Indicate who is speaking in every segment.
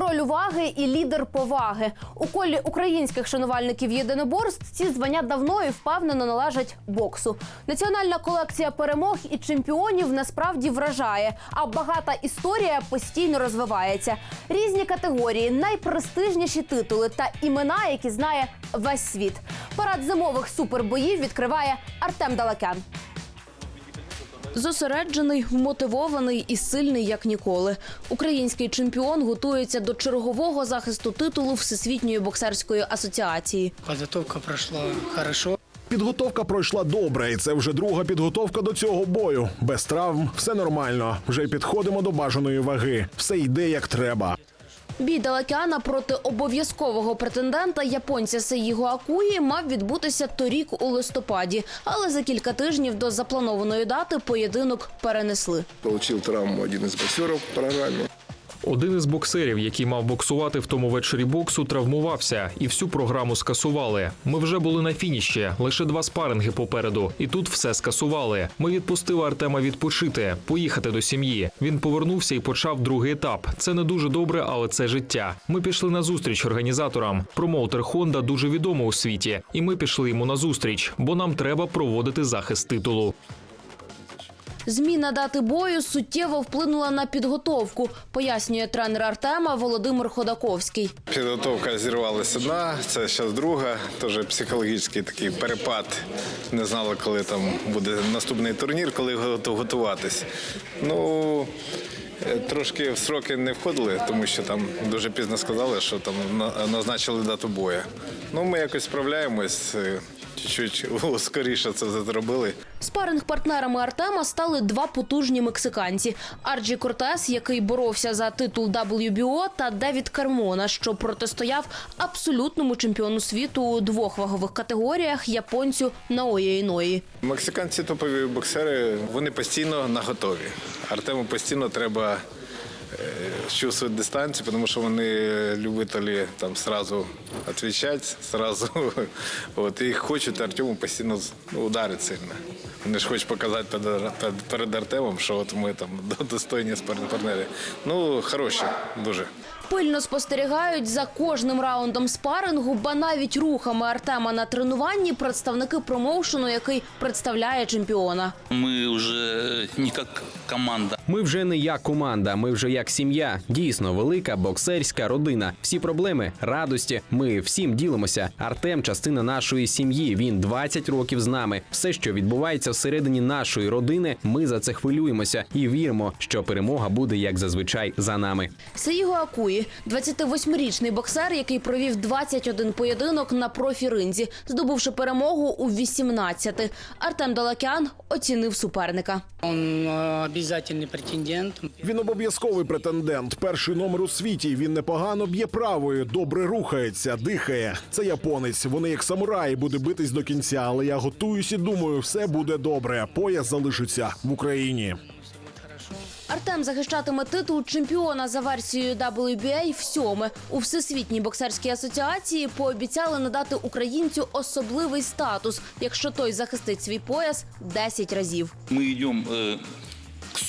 Speaker 1: Король уваги і лідер поваги у колі українських шанувальників єдиноборств. Ці звання давно і впевнено належать боксу. Національна колекція перемог і чемпіонів насправді вражає, а багата історія постійно розвивається. Різні категорії, найпрестижніші титули та імена, які знає весь світ. Парад зимових супербоїв відкриває Артем Далакян. Зосереджений, вмотивований і сильний як ніколи. Український чемпіон готується до чергового захисту титулу Всесвітньої боксерської асоціації.
Speaker 2: Подготовка прошла хорошо.
Speaker 3: Підготовка пройшла добре, і це вже друга підготовка до цього бою. Без травм, все нормально. Вже й підходимо до бажаної ваги. Все йде як треба.
Speaker 1: Бій Далакяна проти обов'язкового претендента японця Сеїго Акуї мав відбутися торік у листопаді, але за кілька тижнів до запланованої дати поєдинок перенесли.
Speaker 4: Получив травму один із боксерів в программе.
Speaker 5: Один із боксерів, який мав боксувати в тому вечорі боксу, травмувався і всю програму скасували. Ми вже були на фініші, лише два спаринги попереду, і тут все скасували. Ми відпустили Артема відпочити, поїхати до сім'ї. Він повернувся і почав другий етап. Це не дуже добре, але це життя. Ми пішли на зустріч організаторам. Промоутер Хонда дуже відомий у світі, і ми пішли йому на зустріч, бо нам треба проводити захист титулу.
Speaker 1: Зміна дати бою суттєво вплинула на підготовку, пояснює тренер Артема Володимир Ходаковський.
Speaker 6: Підготовка зірвалася одна, це зараз друга. Теж психологічний такий перепад. Не знали, коли там буде наступний турнір, коли готуватись. Ну е, трошки в сроки не входили, тому що там дуже пізно сказали, що там назначили дату бою. Ну ми якось справляємось. Чуть-чуть скоріше це зробили.
Speaker 1: Спаринг партнерами Артема стали два потужні мексиканці: Арджі Кортес, який боровся за титул WBO, та Девід Кармона, що протистояв абсолютному чемпіону світу у двох вагових категоріях японцю Наої Іної.
Speaker 6: Мексиканці топові боксери, вони постійно на готові. Артему постійно треба чувствувати дистанцію, тому що вони любителі там сразу відповідати, сразу от, і хочуть Артему постійно ударити сильно. Вони ж хочуть показати перед Артемом, що от ми там достойні партнери. Ну, хороші, дуже.
Speaker 1: Пильно спостерігають за кожним раундом спарингу, ба навіть рухами Артема на тренуванні представники промоушену, який представляє чемпіона.
Speaker 7: Мы уже не как команда.
Speaker 8: Ми вже не як команда, ми вже як сім'я. Дійсно, велика боксерська родина. Всі проблеми, радості. Ми всім ділимося. Артем частина нашої сім'ї. Він 20 років з нами. Все, що відбувається всередині нашої родини, ми за це хвилюємося і віримо, що перемога буде як зазвичай за нами.
Speaker 1: Сеїго Акуї, 28-річний боксер, який провів 21 поєдинок на профі-ринзі, здобувши перемогу у 18. Артем Далакян оцінив суперника.
Speaker 2: Он э, обязательный претендент.
Speaker 3: Він обов'язковий претендент. Перший номер у світі. Він непогано б'є правою, добре рухається, дихає. Це японець. Вони як самураї буде битись до кінця. Але я готуюсь і думаю, все буде добре. Пояс залишиться в Україні.
Speaker 1: Артем захищатиме титул чемпіона за версією WBA в сьоме. У всесвітній боксерській асоціації пообіцяли надати українцю особливий статус, якщо той захистить свій пояс 10 разів.
Speaker 7: Ми идем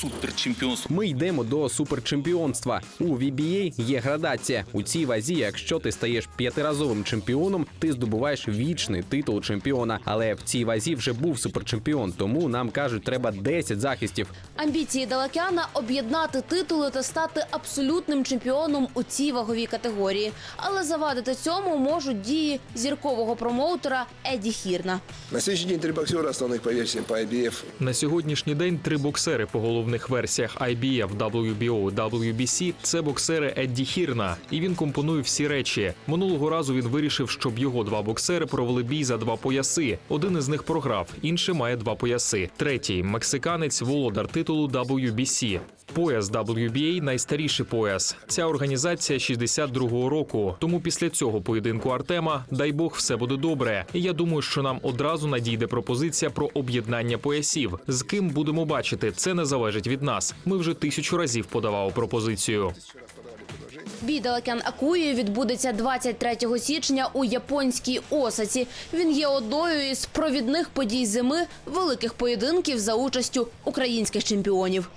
Speaker 7: к суперчемпионству.
Speaker 8: Ми йдемо до суперчемпіонства. У VBA є градація. У цій вазі, якщо ти стаєш п'ятиразовим чемпіоном, ти здобуваєш вічний титул чемпіона. Але в цій вазі вже був суперчемпіон, тому нам кажуть, треба 10 захистів.
Speaker 1: Амбіції Далакяна об'єднати титули та стати абсолютним чемпіоном у цій ваговій категорії. Але завадити цьому можуть дії зіркового промоутера Еді Хірна.
Speaker 4: На следующий день три боксера основных по версиям по IBF.
Speaker 5: На сьогоднішній день три боксери по головних версіях IBF, WBO, WBC – це боксери Едді Хірна, і він компонує всі речі. Минулого разу він вирішив, щоб його два боксери провели бій за два пояси. Один із них програв, інший має два пояси. Третій мексиканець володар титулу WBC. Пояс WBA – найстаріший пояс. Ця організація 62-го року. Тому після цього поєдинку Артема, дай Бог, все буде добре. І я думаю, що нам одразу надійде пропозиція про об'єднання поясів. З ким будемо бачити, це не залежить від нас. Ми вже тисячу разів подавали пропозицію.
Speaker 1: Бій Далекян Акуї відбудеться 23 січня у японській Осаці. Він є одною із провідних подій зими великих поєдинків за участю українських чемпіонів.